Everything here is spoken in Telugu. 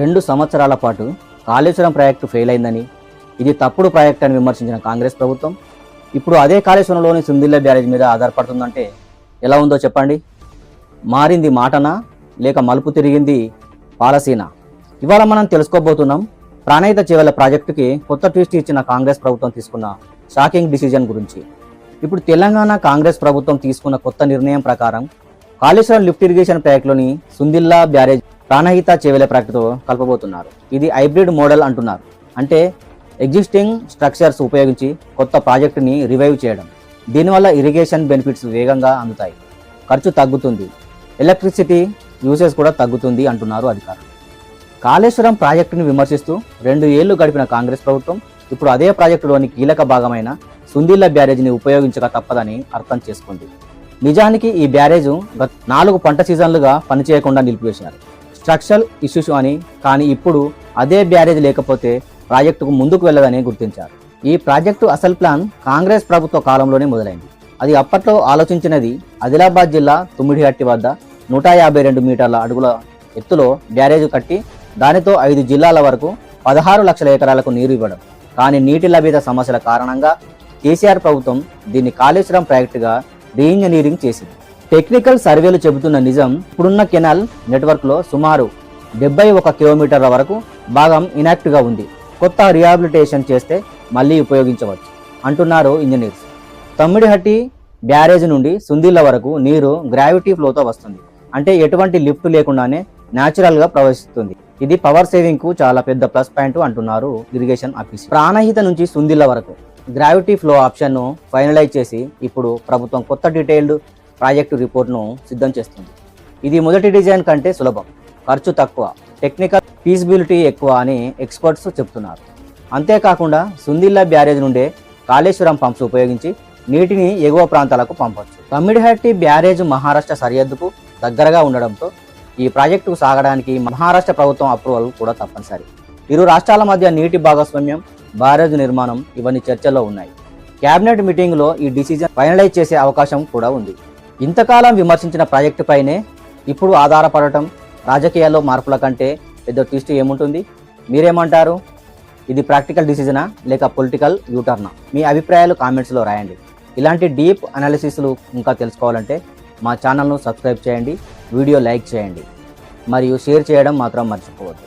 రెండు సంవత్సరాల పాటు కాళేశ్వరం ప్రాజెక్టు ఫెయిల్ అయిందని ఇది తప్పుడు ప్రాజెక్ట్ అని విమర్శించిన కాంగ్రెస్ ప్రభుత్వం. ఇప్పుడు అదే కాళేశ్వరంలోని సుందిల్ల బ్యారేజ్ మీద ఆధారపడుతుందంటే ఎలా ఉందో చెప్పండి. మారింది మాటనా లేక మలుపు తిరిగింది పాలసీనా? ఇవాళ మనం తెలుసుకోబోతున్నాం ప్రాణహిత చేవల ప్రాజెక్టుకి కొత్త ట్విస్ట్ ఇచ్చిన కాంగ్రెస్ ప్రభుత్వం తీసుకున్న షాకింగ్ డిసిజన్ గురించి. ఇప్పుడు తెలంగాణ కాంగ్రెస్ ప్రభుత్వం తీసుకున్న కొత్త నిర్ణయం ప్రకారం కాళేశ్వరం లిఫ్ట్ ఇరిగేషన్ ప్రాజెక్టులోని సుందిల్లా బ్యారేజ్ ప్రాణహిత చేవెల ప్రాక్టీతో కలపబోతున్నారు. ఇది హైబ్రిడ్ మోడల్ అంటున్నారు. అంటే ఎగ్జిస్టింగ్ స్ట్రక్చర్స్ ఉపయోగించి కొత్త ప్రాజెక్టుని రివైవ్ చేయడం. దీనివల్ల ఇరిగేషన్ బెనిఫిట్స్ వేగంగా అందుతాయి. ఖర్చు తగ్గుతుంది. ఎలక్ట్రిసిటీ యూసేజ్ కూడా తగ్గుతుంది అంటున్నారు అధికారులు. కాళేశ్వరం ప్రాజెక్టును విమర్శిస్తూ రెండు ఏళ్ళు గడిపిన కాంగ్రెస్ ప్రభుత్వం ఇప్పుడు అదే ప్రాజెక్టులోని కీలక భాగమైన సుందిల్ల బ్యారేజ్ని ఉపయోగించక తప్పదని అర్థం చేసుకుంది. నిజానికి ఈ బ్యారేజ్ గత నాలుగు పంట సీజన్లుగా పనిచేయకుండా నిలిపివేశారు. స్ట్రక్చరల్ ఇష్యూస్ అని కానీ ఇప్పుడు అదే బ్యారేజ్ లేకపోతే ప్రాజెక్టుకు ముందుకు వెళ్ళదని గుర్తించారు. ఈ ప్రాజెక్టు అసలు ప్లాన్ కాంగ్రెస్ ప్రభుత్వ కాలంలోనే మొదలైంది. అది అప్పట్లో ఆలోచించినది ఆదిలాబాద్ జిల్లా తుమ్మిడిహట్టి వద్ద నూట యాభై రెండు మీటర్ల అడుగుల ఎత్తులో బ్యారేజ్ కట్టి దానితో ఐదు జిల్లాల వరకు పదహారు లక్షల ఎకరాలకు నీరు ఇవ్వడం. కానీ నీటి లభ్యత సమస్యల కారణంగా కేసీఆర్ ప్రభుత్వం దీన్ని కాళేశ్వరం ప్రాజెక్టుగా రీఇంజనీరింగ్ చేసింది. టెక్నికల్ సర్వేలు చెబుతున్న నిజం ఇప్పుడున్న కెనాల్ నెట్వర్క్లో సుమారు డెబ్బై ఒక కిలోమీటర్ల వరకు భాగం ఇనాక్టివ్గా ఉంది. కొత్త రిహాబిలిటేషన్ చేస్తే మళ్ళీ ఉపయోగించవచ్చు అంటున్నారు ఇంజనీర్స్. తమ్మిడిహట్టి బ్యారేజ్ నుండి సుందిళ్ళ వరకు నీరు గ్రావిటీ ఫ్లోతో వస్తుంది. అంటే ఎటువంటి లిఫ్ట్ లేకుండానే న్యాచురల్గా ప్రవేశిస్తుంది ప్రవహిస్తుంది. ఇది పవర్ సేవింగ్కు చాలా పెద్ద ప్లస్ పాయింట్ అంటున్నారు ఇరిగేషన్ ఆఫీస్. ప్రాణహిత నుంచి సుందిల్ల వరకు గ్రావిటీ ఫ్లో ఆప్షన్ను ఫైనలైజ్ చేసి ఇప్పుడు ప్రభుత్వం కొత్త డీటెయిల్డ్ ప్రాజెక్టు రిపోర్ట్ను సిద్ధం చేస్తుంది. ఇది మొదటి డిజైన్ కంటే సులభం. ఖర్చు తక్కువ టెక్నికల్ ఫీజిబిలిటీ ఎక్కువ అని ఎక్స్పర్ట్స్ చెప్తున్నారు. అంతేకాకుండా సుందిల్ల బ్యారేజ్ నుండే కాళేశ్వరం పంప్స్ ఉపయోగించి నీటిని ఎగువ ప్రాంతాలకు పంపవచ్చు తమ్మిడిహట్టి బ్యారేజ్ మహారాష్ట్ర సరిహద్దుకు దగ్గరగా ఉండడంతో ఈ ప్రాజెక్టుకు సాగడానికి మహారాష్ట్ర ప్రభుత్వం అప్రూవల్ కూడా తప్పనిసరి. ఇరు రాష్ట్రాల మధ్య నీటి భాగస్వామ్యం బ్యారేజ్ నిర్మాణం ఇవన్నీ చర్చల్లో ఉన్నాయి. కేబినెట్ మీటింగ్లో ఈ డిసిజన్ ఫైనలైజ్ చేసే అవకాశం కూడా ఉంది. ఇంతకాలం విమర్శించిన ప్రాజెక్టుపైనే ఇప్పుడు ఆధారపడటం రాజకీయాల్లో మార్పుల కంటే పెద్ద ట్విస్ట్ ఏముంటుంది? మీరేమంటారు? ఇది ప్రాక్టికల్ డిసిజనా? లేక పొలిటికల్ యూటర్నా? మీ అభిప్రాయాలు కామెంట్స్లో రాయండి. ఇలాంటి డీప్ అనాలిసిస్లు ఇంకా తెలుసుకోవాలంటే మా ఛానల్ను సబ్స్క్రైబ్ చేయండి వీడియో లైక్ చేయండి. మరియు షేర్ చేయడం మాత్రం మర్చిపోవద్దు.